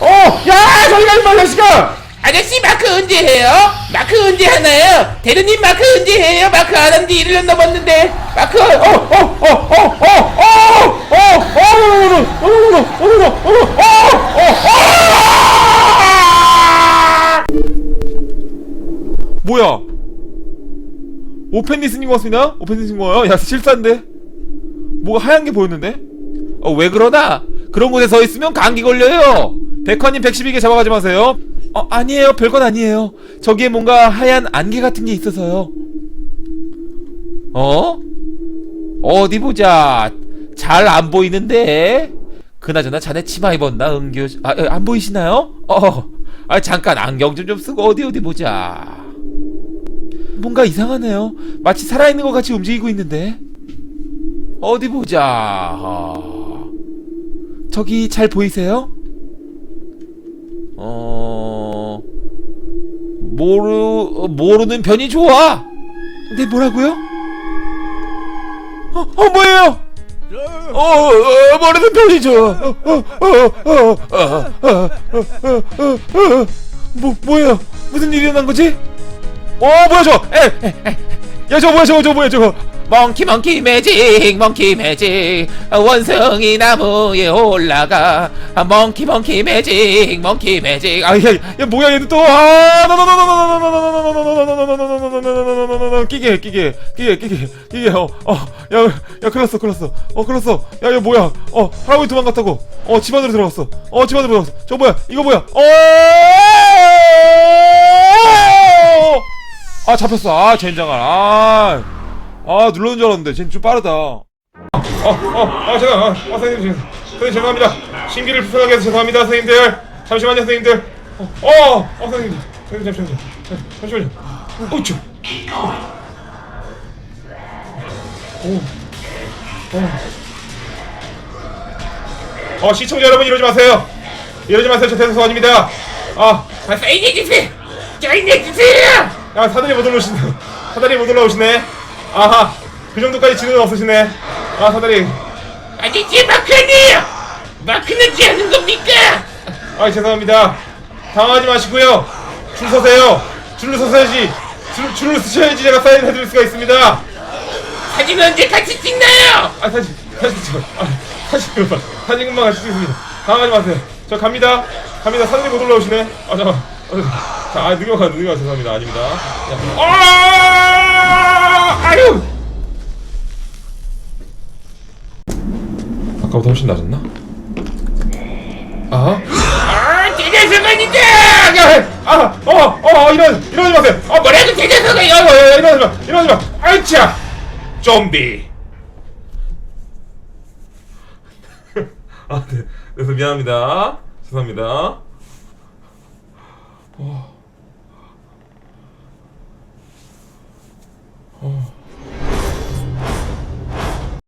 어, 야, 저기 가지 말라, 시가. 아저씨 마크 언제 해요? 마크 언제 하나요? 대리님 마크 언제 해요? 마크 안 한 지 1년 넘었는데 마크 어, 어, 어, 어, 어, 어, 어, 어, 어, 어, 어, 어, 어, 뭐야? 오펜디스님 고맙습니다. 오펜디스님 고마워요. 야, 실사인데? 뭐가 하얀 게 보였는데? 어, 왜 그러나? 그런 곳에 서 있으면 감기 걸려요 백화님 112개 잡아가지 마세요. 어, 아니에요. 별건 아니에요. 저기에 뭔가 하얀 안개 같은 게 있어서요. 어? 어디 보자 잘 안 보이는데 그나저나 자네 치마 입었나 은규 아, 에, 안 보이시나요? 어, 아 잠깐 안경 좀 좀 쓰고 어디 어디 보자 뭔가 이상하네요. 마치 살아있는 것 같이 움직이고 있는데. 어디 보자 어, 저기 잘 보이세요? 어 모르 모르는 편이 좋아 네, 뭐라고요? 어, 어, 뭐예요? 어, 어 모르는 편이 좋아 어, 어, 어, 어, 어, 어, 어, 어, 어. 뭐, 뭐예요? 무슨 일이 일어난 거지? 어, 뭐야, 저! 에, 에, 에. 야, 저 뭐야, 저거, 저 뭐야, 저거! 멍키 멍키 매직 멍키 매직. 원숭이 나무에 올라가. 멍키 멍키 매직 멍키 매직. 아야 야 뭐야 얘는 또아 끼게 끼게 끼게 끼게 끼게 어어야야 클났어 클났어 어 클났어 야야 뭐야 어 할아버지 도망갔다고 어 집안으로 들어갔어 어 집안으로 들어갔어 저 뭐야 이거 뭐야 어아 잡혔어 아 젠장아 아 아, 눌러는 줄 알았는데, 쟤좀 빠르다. 어, 어, 아, 제가, 아, 아, 선생님, 선생님, 선생님, 죄송합니다. 심기를 불편하게 해서 죄송합니다, 선생님들. 잠시만요, 선생님들. 어, 어, 어, 선생님, 선생님, 잠시만요. 네, 잠시만요. 어, 쭈. 오, 어. 어, 시청자 여러분 이러지 마세요. 이러지 마세요. 저 대소원입니다. 아, 아, 사인해주세요 사인해주세요 야, 사다리 못 올라오시네. 사다리 못 올라오시네. 아하, 그 정도까지 지능은 없으시네. 아, 사다리. 마크 아니에요 마크는 지 않는 겁니까 아, 죄송합니다. 당황하지 마시고요. 줄 서세요. 줄을 서셔야지. 줄, 줄을 서셔야지 제가 사인 해 드릴 수가 있습니다. 사진 언제 같이 찍나요 아, 사진, 사진 찍어. 아, 사진 금방, 사진 금방 같이 찍습니다. 당황하지 마세요. 저 갑니다. 갑니다. 사다리 못 올라오시네. 아, 잠깐. 어, 자, 아, 능력가, 능력가 죄송합니다. 아닙니다. 자, 아, 아유! 아까보다 훨씬 낮았나? 아? 아 야, 아, 어, 어, 이런, 이러지 마세요. 어, 대대서가요 야, 야, 야, 이러지 마, 이러지 마. 아이차, 좀비. 아, 네, 그래서 미안합니다. 죄송합니다. 어. 어.